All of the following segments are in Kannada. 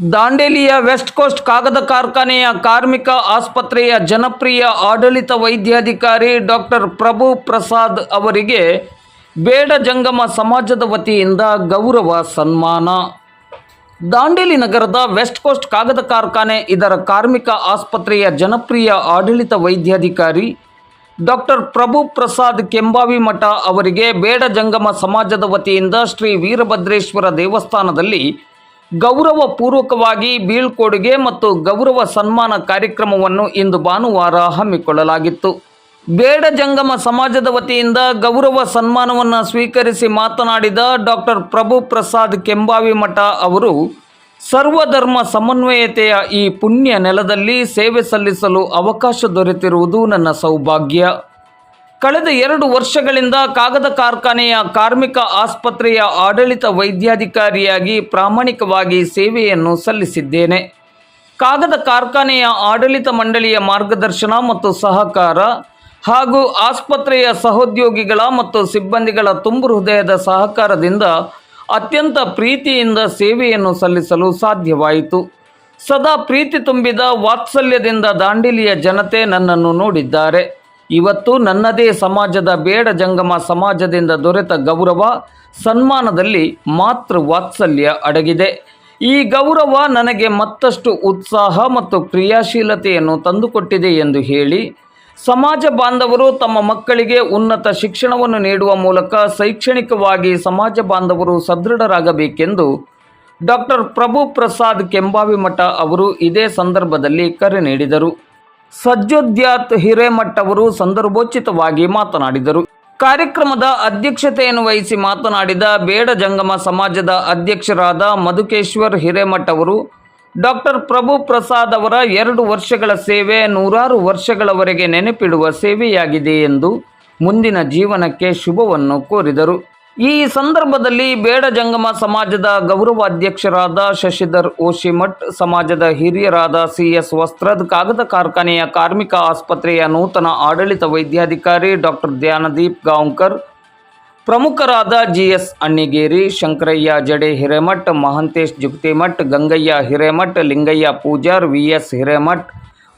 ದಾಂಡೇಲಿಯ ವೆಸ್ಟ್ ಕೋಸ್ಟ್ ಕಾಗದ ಕಾರ್ಖಾನೆಯ ಕಾರ್ಮಿಕ ಆಸ್ಪತ್ರೆಯ ಜನಪ್ರಿಯ ಆಡಳಿತ ವೈದ್ಯಾಧಿಕಾರಿ ಡಾಕ್ಟರ್ ಪ್ರಭು ಪ್ರಸಾದ್ ಅವರಿಗೆ ಬೇಡ ಜಂಗಮ ಸಮಾಜದ ವತಿಯಿಂದ ಗೌರವ ಸನ್ಮಾನ. ದಾಂಡೇಲಿ ನಗರದ ವೆಸ್ಟ್ ಕೋಸ್ಟ್ ಕಾಗದ ಕಾರ್ಖಾನೆ ಇದರ ಕಾರ್ಮಿಕ ಆಸ್ಪತ್ರೆಯ ಜನಪ್ರಿಯ ಆಡಳಿತ ವೈದ್ಯಾಧಿಕಾರಿ ಡಾಕ್ಟರ್ ಪ್ರಭು ಪ್ರಸಾದ್ ಕೆಂಬಾವಿ ಮಠ ಅವರಿಗೆ ಬೇಡ ಜಂಗಮ ಸಮಾಜದ ವತಿಯಿಂದ ಶ್ರೀ ವೀರಭದ್ರೇಶ್ವರ ದೇವಸ್ಥಾನದಲ್ಲಿ ಗೌರವ ಪೂರ್ವಕವಾಗಿ ಬೀಳ್ಕೊಡುಗೆ ಮತ್ತು ಗೌರವ ಸನ್ಮಾನ ಕಾರ್ಯಕ್ರಮವನ್ನು ಇಂದು ಭಾನುವಾರ ಹಮ್ಮಿಕೊಳ್ಳಲಾಗಿತ್ತು. ಬೇಡ ಜಂಗಮ ಸಮಾಜದ ವತಿಯಿಂದ ಗೌರವ ಸನ್ಮಾನವನ್ನು ಸ್ವೀಕರಿಸಿ ಮಾತನಾಡಿದ ಡಾಕ್ಟರ್ ಪ್ರಭು ಪ್ರಸಾದ್ ಕೆಂಬಾವಿಮಠ ಅವರು, ಸರ್ವಧರ್ಮ ಸಮನ್ವಯತೆಯ ಈ ಪುಣ್ಯ ನೆಲದಲ್ಲಿ ಸೇವೆ ಸಲ್ಲಿಸಲು ಅವಕಾಶ ದೊರೆತಿರುವುದು ನನ್ನ ಸೌಭಾಗ್ಯ. ಕಳೆದ ಎರಡು ವರ್ಷಗಳಿಂದ ಕಾಗದ ಕಾರ್ಖಾನೆಯ ಕಾರ್ಮಿಕ ಆಸ್ಪತ್ರೆಯ ಆಡಳಿತ ವೈದ್ಯಾಧಿಕಾರಿಯಾಗಿ ಪ್ರಾಮಾಣಿಕವಾಗಿ ಸೇವೆಯನ್ನು ಸಲ್ಲಿಸಿದ್ದೇನೆ. ಕಾಗದ ಕಾರ್ಖಾನೆಯ ಆಡಳಿತ ಮಂಡಳಿಯ ಮಾರ್ಗದರ್ಶನ ಮತ್ತು ಸಹಕಾರ ಹಾಗೂ ಆಸ್ಪತ್ರೆಯ ಸಹೋದ್ಯೋಗಿಗಳ ಮತ್ತು ಸಿಬ್ಬಂದಿಗಳ ತುಂಬು ಹೃದಯದ ಸಹಕಾರದಿಂದ ಅತ್ಯಂತ ಪ್ರೀತಿಯಿಂದ ಸೇವೆಯನ್ನು ಸಲ್ಲಿಸಲು ಸಾಧ್ಯವಾಯಿತು. ಸದಾ ಪ್ರೀತಿ ತುಂಬಿದ ವಾತ್ಸಲ್ಯದಿಂದ ದಾಂಡಿಲಿಯ ಜನತೆ ನನ್ನನ್ನು ನೋಡಿದ್ದಾರೆ. ಇವತ್ತು ನನ್ನದೇ ಸಮಾಜದ ಬೇಡ ಜಂಗಮ ಸಮಾಜದಿಂದ ದೊರೆತ ಗೌರವ ಸನ್ಮಾನದಲ್ಲಿ ಮಾತೃ ವಾತ್ಸಲ್ಯ ಅಡಗಿದೆ. ಈ ಗೌರವ ನನಗೆ ಮತ್ತಷ್ಟು ಉತ್ಸಾಹ ಮತ್ತು ಕ್ರಿಯಾಶೀಲತೆಯನ್ನು ತಂದುಕೊಟ್ಟಿದೆ ಎಂದು ಹೇಳಿ, ಸಮಾಜ ಬಾಂಧವರು ತಮ್ಮ ಮಕ್ಕಳಿಗೆ ಉನ್ನತ ಶಿಕ್ಷಣವನ್ನು ನೀಡುವ ಮೂಲಕ ಶೈಕ್ಷಣಿಕವಾಗಿ ಸಮಾಜ ಬಾಂಧವರು ಸದೃಢರಾಗಬೇಕೆಂದು ಡಾಕ್ಟರ್ ಪ್ರಭು ಪ್ರಸಾದ್ ಕೆಂಬಾವಿಮಠ ಅವರು ಇದೇ ಸಂದರ್ಭದಲ್ಲಿ ಕರೆ ನೀಡಿದರು. ಸಜ್ಜೋದ್ಯಾತ್ ಹಿರೇಮಠ್ ಅವರು ಸಂದರ್ಭೋಚಿತವಾಗಿ ಮಾತನಾಡಿದರು. ಕಾರ್ಯಕ್ರಮದ ಅಧ್ಯಕ್ಷತೆಯನ್ನು ವಹಿಸಿ ಮಾತನಾಡಿದ ಬೇಡ ಜಂಗಮ ಸಮಾಜದ ಅಧ್ಯಕ್ಷರಾದ ಮಧುಕೇಶ್ವರ್ ಹಿರೇಮಠ ಅವರು ಡಾಕ್ಟರ್ ಪ್ರಭು ಪ್ರಸಾದ್ ಅವರ ಎರಡು ವರ್ಷಗಳ ಸೇವೆ ನೂರಾರು ವರ್ಷಗಳವರೆಗೆ ನೆನಪಿಡುವ ಸೇವೆಯಾಗಿದೆ ಎಂದು ಮುಂದಿನ ಜೀವನಕ್ಕೆ ಶುಭವನ್ನು ಕೋರಿದರು. ಈ ಸಂದರ್ಭದಲ್ಲಿ ಬೇಡ ಜಂಗಮ ಸಮಾಜದ ಗೌರವಾಧ್ಯಕ್ಷರಾದ ಶಶಿಧರ್ ಓಶಿಮಠ್, ಸಮಾಜದ ಹಿರಿಯರಾದ ಸಿ ಎಸ್ ವಸ್ತ್ರದ್, ಕಾಗದ ಕಾರ್ಖಾನೆಯ ಕಾರ್ಮಿಕ ಆಸ್ಪತ್ರೆಯ ನೂತನ ಆಡಳಿತ ವೈದ್ಯಾಧಿಕಾರಿ ಡಾಕ್ಟರ್ ಧ್ಯಾನದೀಪ್ ಗಾಂವ್ಕರ್, ಪ್ರಮುಖರಾದ G S Annigeri, Shankarayya Jade Hiremath, Mahantesh Jugtimath, Gangayya Hiremath, Lingayya Pujar, V S Hiremath,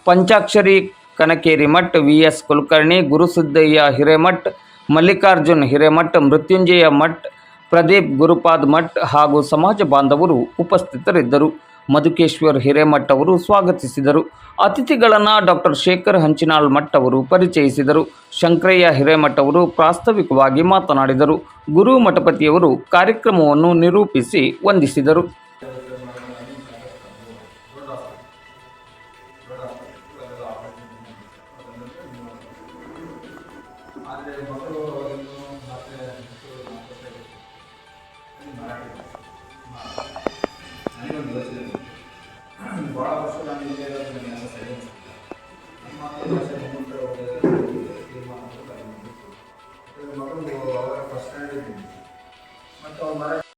Panchakshari Kanakeri Math, V S Kulkarni, Gurusiddayya Hiremath Mallikarjun, Hiremath, Mrutyunjaya Math, Pradeep Gurupad Math ಹಾಗೂ ಸಮಾಜ ಬಾಂಧವರು ಉಪಸ್ಥಿತರಿದ್ದರು. ಮಧುಕೇಶ್ವರ್, ಹಿರೇಮಠ್ ಅವರು ಸ್ವಾಗತಿಸಿದರು. ಅತಿಥಿಗಳನ್ನು ಡಾಕ್ಟರ್ ಶೇಖರ್ ಹಂಚಿನಾಳ್ ಮಠ್ ಅವರು ಪರಿಚಯಿಸಿದರು. ಶಂಕರಯ್ಯ, ಹಿರೇಮಠ್ ಅವರು ಪ್ರಾಸ್ತಾವಿಕವಾಗಿ ಮಾತನಾಡಿದರು. ಗುರು ಮಠಪತಿಯವರು ಕಾರ್ಯಕ್ರಮವನ್ನು ನಿರೂಪಿಸಿ ವಂದಿಸಿದರು. ಆದರೆ ಭಾಳ ವರ್ಷ ನಾನು ಇಲ್ಲೇ ಇರೋದು ಮುಂದೆ ಮಕ್ಕಳು ಅವರ ಫಸ್ಟ್ ಮತ್ತು ಅವ್ರು ಮರಾಠಿ